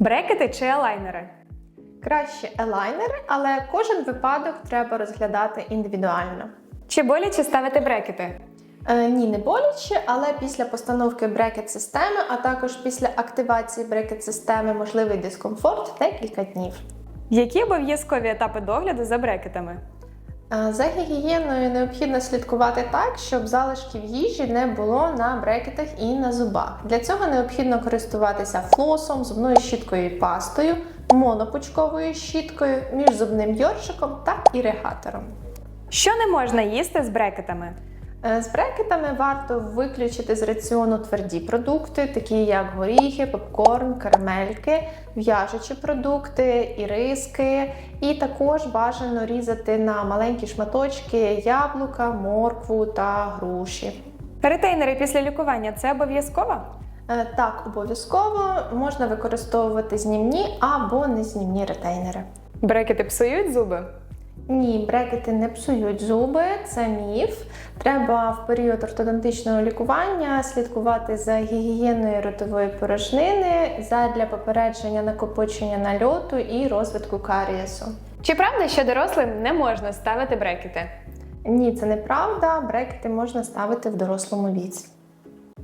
Брекети чи елайнери? Краще елайнери, але кожен випадок треба розглядати індивідуально. Чи боляче ставити брекети? Е, ні, не боляче, але після постановки брекет-системи, а також після активації брекет-системи можливий дискомфорт декілька днів. Які обов'язкові етапи догляду за брекетами? За гігієною необхідно слідкувати так, щоб залишків їжі не було на брекетах і на зубах. Для цього необхідно користуватися флосом, зубною щіткою і пастою, монопучковою щіткою, міжзубним йоршиком та іригатором. Що не можна їсти з брекетами? Е, З брекетами варто виключити з раціону тверді продукти, такі як горіхи, попкорн, карамельки, в'яжучі продукти, іриски. І також бажано різати на маленькі шматочки яблука, моркву та груші. Ретейнери після лікування це обов'язково? Е, Так, обов'язково можна використовувати знімні або незнімні ретейнери. Брекети псують зуби? Ні, брекети не псують зуби, це міф. Треба в період ортодонтичного лікування слідкувати за гігієною ротової порожнини задля попередження накопичення нальоту і розвитку карієсу. Чи правда, що дорослим не можна ставити брекети? Ні, це неправда. Брекети можна ставити в дорослому віці.